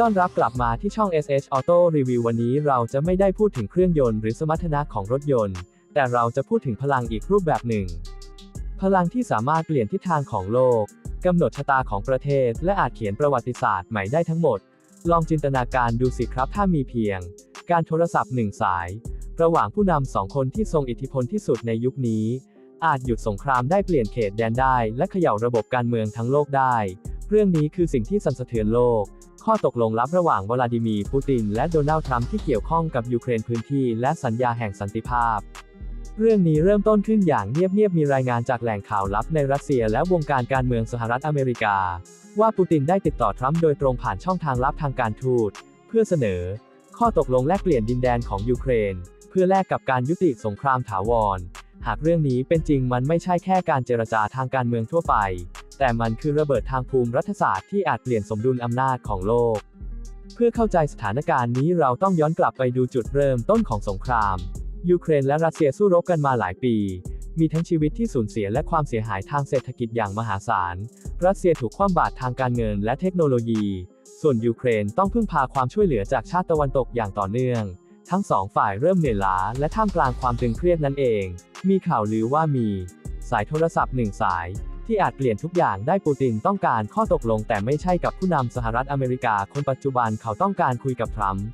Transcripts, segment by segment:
ต้อนรับกลับมาที่ช่อง SH Auto Review วันนี้เราจะไม่ได้พูดถึงเครื่องยนต์หรือสมรรถนะของรถยนต์ แต่เราจะพูดถึงพลังอีกรูปแบบหนึ่ง พลังที่สามารถเปลี่ยนทิศทางของโลกกำหนดชะตาของประเทศ และอาจเขียนประวัติศาสตร์ใหม่ได้ทั้งหมด ลองจินตนาการดูสิครับถ้ามีเพียง การโทรศัพท์หนึ่งสาย ระหว่างผู้นำสองคนที่ทรงอิทธิพลที่สุดในยุคนี้ อาจหยุดสงครามได้เปลี่ยนเขตแดนได้ และเขย่าระบบการเมืองทั้งโลกได้ เรื่องนี้คือสิ่งที่สั่นสะเทือนโลก ข้อตกลงลับระหว่างวลาดิมีร์ปูติน และโดนัลด์ทรัมป์ที่เกี่ยวข้องกับยูเครนพื้นที่ และสัญญาแห่งสันติภาพ เรื่องนี้เริ่มต้นขึ้นอย่างเงียบๆมีรายงานจากแหล่งข่าวลับในรัสเซียและวงการการเมืองสหรัฐอเมริกา ว่าปูตินได้ติดต่อทรัมป์โดยตรงผ่านช่องทางลับทางการทูต เพื่อเสนอ ข้อตกลงแลกเปลี่ยนดินแดนของยูเครน เพื่อแลกกับการยุติสงครามถาวร หากเรื่องนี้เป็นจริงมันไม่ใช่แค่การเจรจาทางการเมืองทั่วไป แต่มันคือระเบิดทางภูมิรัฐศาสตร์ที่อาจเปลี่ยนสมดุลอำนาจของโลก เพื่อเข้าใจสถานการณ์นี้เราต้องย้อนกลับไปดูจุดเริ่มต้นของสงคราม ยูเครนและรัสเซียสู้รบกันมาหลายปี มีทั้งชีวิตที่สูญเสียและความเสียหายทางเศรษฐกิจอย่างมหาศาล รัสเซียถูกคว่ำบาตรทางการเงินและเทคโนโลยี ส่วนยูเครนต้องพึ่งพาความช่วยเหลือจากชาติตะวันตกอย่างต่อเนื่องทั้งสองฝ่ายเริ่มเหนื่อยล้าและท่ามกลางความตึงเครียดนั่นเอง มีข่าวลือว่ามี สายโทรศัพท์หนึ่งสาย ที่อาจเปลี่ยนทุกอย่างได้ปูตินต้องการข้อตกลง แต่ไม่ใช่กับผู้นำสหรัฐอเมริกาคนปัจจุบันเขาต้องการคุยกับทรัมป์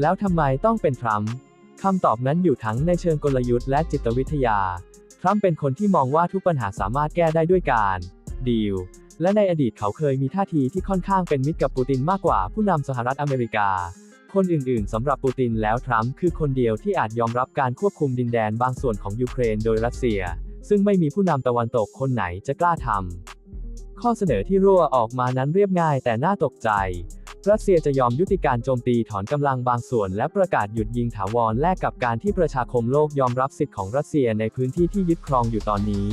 แล้วทำไมต้องเป็นทรัมป์คำตอบนั้นอยู่ทั้งในเชิงกลยุทธ์และจิตวิทยา ทรัมป์เป็นคนที่มองว่าทุกปัญหาสามารถแก้ได้ด้วยการดีลและในอดีตเขาเคยมีท่าทีที่ค่อนข้างเป็นมิตรกับปูตินมากกว่าผู้นำสหรัฐอเมริกา คนอื่นๆสำหรับปูตินแล้วทรัมป์คือคนเดียวที่อาจยอมรับการควบคุมดินแดนบางส่วนของยูเครนโดยรัสเซีย ซึ่งไม่มีผู้นำตะวันตกคนไหนจะกล้าทำ ข้อเสนอที่รั่วออกมานั้นเรียบง่ายแต่น่าตกใจ รัสเซียจะยอมยุติการโจมตีถอนกำลังบางส่วน และประกาศหยุดยิงถาวรแลกกับการที่ประชาคมโลกยอมรับสิทธิ์ของรัสเซียในพื้นที่ที่ยึดครองอยู่ตอนนี้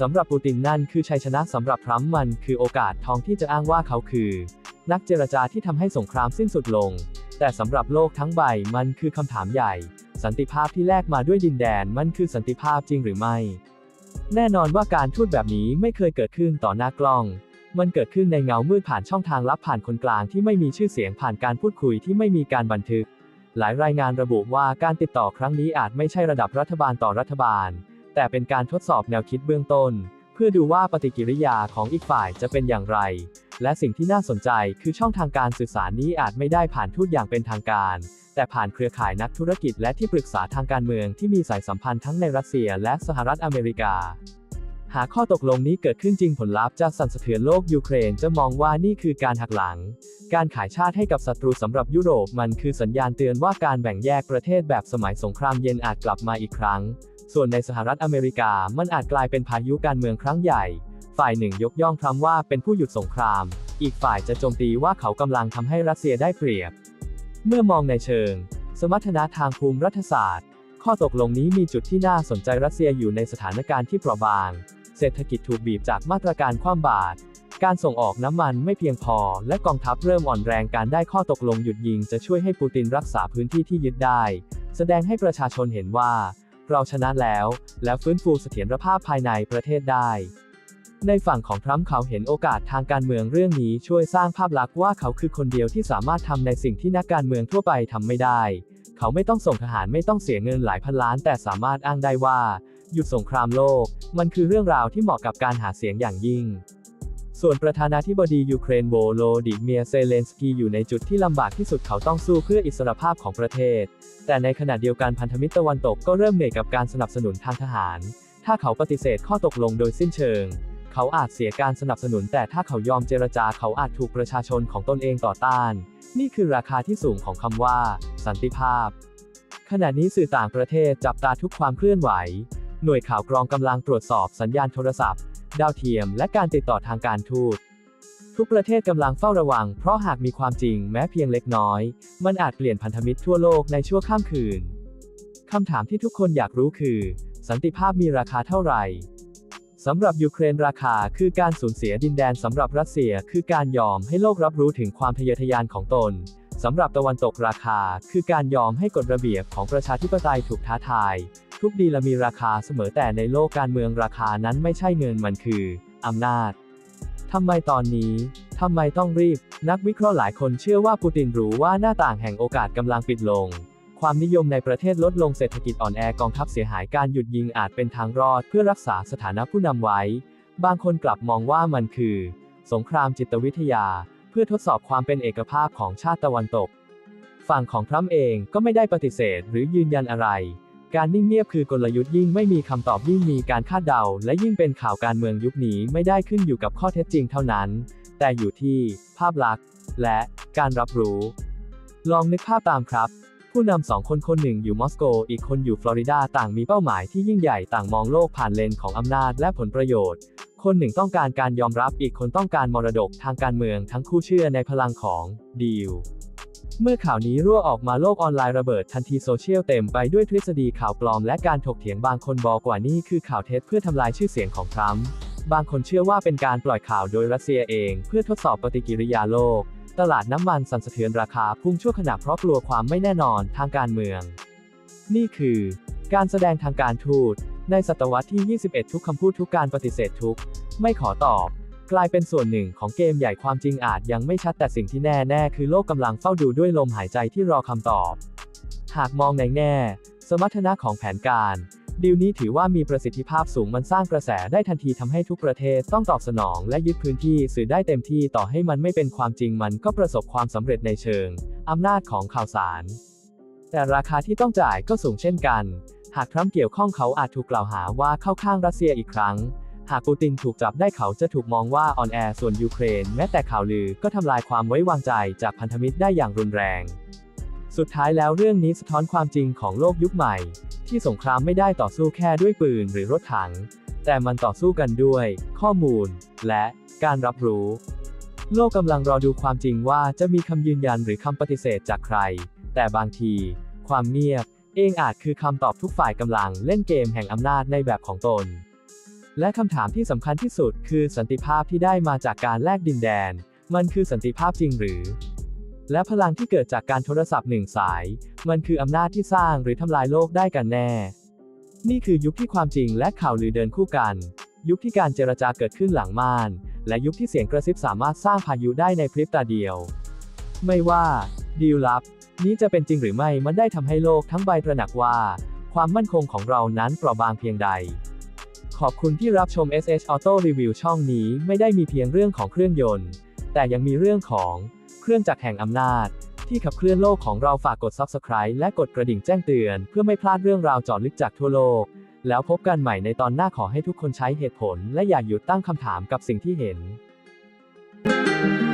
สำหรับปูตินนั่นคือชัยชนะสำหรับทรัมป์มันคือโอกาสทองที่จะอ้างว่าเขาคือ นักเจรจาที่ทำให้สงครามสิ้นสุดลง แต่สำหรับโลกทั้งใบมันคือคำถามใหญ่ สันติภาพที่แลกมาด้วยดินแดนมันคือสันติภาพจริงหรือไม่ แน่นอนว่าการทูตแบบนี้ไม่เคยเกิดขึ้นต่อหน้ากล้อง มันเกิดขึ้นในเงามืดผ่านช่องทางลับผ่านคนกลางที่ไม่มีชื่อเสียงผ่านการพูดคุยที่ไม่มีการบันทึก หลายรายงานระบุว่าการติดต่อครั้งนี้อาจไม่ใช่ระดับรัฐบาลต่อรัฐบาล แต่เป็นการทดสอบแนวคิดเบื้องต้น เพื่อดูว่าปฏิกิริยาของอีกฝ่ายจะเป็นอย่างไร และสิ่งที่น่าสนใจคือช่องทางการสื่อสารนี้อาจไม่ได้ผ่านทูตอย่างเป็นทางการ แต่ผ่านเครือข่ายนักธุรกิจและที่ปรึกษาทางการเมืองที่มีสายสัมพันธ์ทั้งในรัสเซียและสหรัฐอเมริกา หากข้อตกลงนี้เกิดขึ้นจริงผลลัพธ์จะสั่นสะเทือนโลกยูเครนจะมองว่านี่คือการหักหลัง การขายชาติให้กับศัตรูสำหรับยุโรปมันคือสัญญาณเตือนว่าการแบ่งแยกประเทศแบบสมัยสงครามเย็นอาจกลับมาอีกครั้ง ส่วนในสหรัฐอเมริกามันอาจกลายเป็นพายุการเมืองครั้งใหญ่ ฝ่ายหนึ่งยกย่องทรัมป์ว่าเป็นผู้หยุดสงคราม อีกฝ่ายจะโจมตีว่าเขากำลังทำให้รัสเซียได้เปรียบ เมื่อมองในเชิง สมรรถนะทางภูมิรัฐศาสตร์ ข้อตกลงนี้มีจุดที่น่าสนใจรัสเซียอยู่ในสถานการณ์ที่เปราะบาง เศรษฐกิจถูกบีบจากมาตรการคว่ำบาตรการส่งออกน้ำมันไม่เพียงพอ และกองทัพเริ่มอ่อนแรงการได้ข้อตกลงหยุดยิงจะช่วยให้ปูตินรักษาพื้นที่ที่ยึดได้ แสดงให้ประชาชนเห็นว่า เราชนะแล้ว และฟื้นฟูเสถียรภาพภายในประเทศได้ ในฝั่งของทรัมป์เขาเห็นโอกาสทางการเมืองเรื่องนี้ช่วยสร้างภาพลักษณ์ว่าเขาคือคนเดียวที่สามารถทำในสิ่งที่นักการเมืองทั่วไปทำไม่ได้ เขาไม่ต้องส่งทหารไม่ต้องเสียเงินหลายพันล้าน แต่สามารถอ้างได้ว่า หยุดสงครามโลก มันคือเรื่องราวที่เหมาะกับการหาเสียงอย่างยิ่ง ส่วนประธานาธิบดียูเครนโวโลดิเมียเซเลนสกีอยู่ในจุดที่ลำบากที่สุดเขาต้องสู้เพื่ออิสรภาพของประเทศ แต่ในขณะเดียวกันพันธมิตรตะวันตกก็เริ่มเหนื่อยกับการสนับสนุนทางทหาร ถ้าเขาปฏิเสธข้อตกลงโดยสิ้นเชิง เขาอาจเสียการสนับสนุน แต่ถ้าเขายอมเจรจาเขาอาจถูกประชาชนของตนเองต่อต้าน นี่คือราคาที่สูงของคำว่า สันติภาพ ขณะนี้สื่อต่างประเทศจับตาทุกความเคลื่อนไหว หน่วยข่าวกรองกำลังตรวจสอบสัญญาณโทรศัพท์ ดาวเทียม และการติดต่อทางการทูตทุกประเทศกำลังเฝ้าระวัง เพราะหากมีความจริงแม้เพียงเล็กน้อย มันอาจเปลี่ยนพันธมิตรทั่วโลกในชั่วข้ามคืนคำถามที่ทุกคนอยากรู้คือ สันติภาพมีราคาเท่าไหร่ สำหรับยูเครนราคาคือการสูญเสียดินแดนสำหรับรัสเซียคือการยอมให้โลกรับรู้ถึงความทะเยอทะยานของตนสำหรับตะวันตกราคา คือการยอมให้กฎระเบียบของประชาธิปไตยถูกท้าทาย ทุกดีละมีราคาเสมอแต่ในโลกการเมืองราคานั้นไม่ใช่เงินมันคืออำนาจทำไมตอนนี้ทำไมต้องรีบ นักวิเคราะห์หลายคนเชื่อว่าปูตินรู้ว่าหน้าต่างแห่งโอกาสกำลังปิดลง ความนิยมในประเทศลดลงเศรษฐกิจอ่อนแอกองทัพเสียหายการหยุดยิงอาจเป็นทางรอดเพื่อรักษาสถานะผู้นำไว้ บางคนกลับมองว่ามันคือ สงครามจิตวิทยา เพื่อทดสอบความเป็นเอกภาพของชาติตะวันตก ฝั่งของทรัมป์เองก็ไม่ได้ปฏิเสธหรือยืนยันอะไร การนิ่งเงียบคือกลยุทธ์ยิ่งไม่มีคำตอบยิ่งมีการคาดเดา และยิ่งเป็นข่าวการเมืองยุคนี้ไม่ได้ขึ้นอยู่กับข้อเท็จจริงเท่านั้น แต่อยู่ที่ ภาพลักษณ์ และการรับรู้ ลองนึกภาพตามครับ ผู้นำสองคนคนหนึ่งอยู่มอสโก อีกคนอยู่ฟลอริดาต่างมีเป้าหมายที่ยิ่งใหญ่ต่างมองโลกผ่านเลนของอำนาจและผลประโยชน์ คนหนึ่งต้องการการยอมรับอีกคนต้องการมรดกทางการเมืองทั้งคู่เชื่อในพลังของดีลเมื่อข่าวนี้รั่วออกมาโลกออนไลน์ระเบิดทันทีโซเชียลเต็มไปด้วยทฤษฎีข่าวปลอมและการถกเถียงบางคนบอกว่านี่คือข่าวเท็จเพื่อทำลายชื่อเสียงของทรัมป์บางคนเชื่อว่าเป็นการปล่อยข่าวโดยรัสเซียเอง เพื่อทดสอบปฏิกิริยาโลก ตลาดน้ำมันสั่นสะเทือนราคาพุ่งชั่วขณะเพราะกลัวความไม่แน่นอนทางการเมือง นี่คือ การแสดงทางการทูต ในศตวรรษที่ 21 ทุกคำพูดทุกการปฏิเสธทุก ไม่ขอตอบ กลายเป็นส่วนหนึ่งของเกมใหญ่ความจริงอาจยังไม่ชัดแต่สิ่งที่แน่แน่คือโลกกำลังเฝ้าดูด้วยลมหายใจที่รอคำตอบ หากมองในแง่ สมรรถนะของแผนการ ดีลนี้ถือว่ามีประสิทธิภาพสูงมันสร้างกระแสได้ทันทีทำให้ทุกประเทศต้องตอบสนอง และยึดพื้นที่สื่อได้เต็มที่ต่อให้มันไม่เป็นความจริงมันก็ประสบความสำเร็จในเชิงอำนาจของข่าวสาร แต่ราคาที่ต้องจ่ายก็สูงเช่นกัน หากทรัมป์เกี่ยวข้องเขาอาจถูกกล่าวหาว่าเข้าข้างรัสเซียอีกครั้ง หากปูตินถูกจับได้เขาจะถูกมองว่าอ่อนแอส่วนยูเครน แม้แต่ข่าวลือก็ทำลายความไว้วางใจจากพันธมิตรได้อย่างรุนแรง สุดท้ายแล้วเรื่องนี้สะท้อนความจริงของโลกยุคใหม่ ที่สงครามไม่ได้ต่อสู้แค่ด้วยปืนหรือรถถัง แต่มันต่อสู้กันด้วย ข้อมูล และการรับรู้ โลกกำลังรอดูความจริงว่าจะมีคำยืนยันหรือคำปฏิเสธจากใคร แต่บางที ความเงียบ เองอาจคือคำตอบทุกฝ่ายกำลังเล่นเกมแห่งอำนาจในแบบของตน และคำถามที่สำคัญที่สุดคือสันติภาพที่ได้มาจากการแลกดินแดน มันคือสันติภาพจริงหรือ และพลังที่เกิดจากการโทรศัพท์หนึ่งสาย มันคืออำนาจที่สร้างหรือทำลายโลกได้กันแน่ นี่คือยุคที่ความจริงและข่าวลือเดินคู่กัน ยุคที่การเจรจาเกิดขึ้นหลังม่าน และยุคที่เสียงกระซิบสามารถสร้างพายุได้ในพริบตาเดียว ไม่ว่าดีลลับ นี้จะเป็นจริงหรือไม่มันได้ทำให้โลกทั้งใบตระหนักว่า ความมั่นคงของเรานั้นเปราะบางเพียงใด ขอบคุณที่รับชม SH Auto Review ช่องนี้ไม่ได้มีเพียงเรื่องของเครื่องยนต์ แต่ยังมีเรื่องของ เครื่องจักรแห่งอำนาจ ที่ขับเคลื่อนโลกของเราฝากกด Subscribe และกดกระดิ่งแจ้งเตือน เพื่อไม่พลาดเรื่องราวจอดลึกจากทั่วโลก แล้วพบกันใหม่ในตอนหน้าขอให้ทุกคนใช้เหตุผล และอย่าหยุดตั้งคำถามกับสิ่งที่เห็น thank you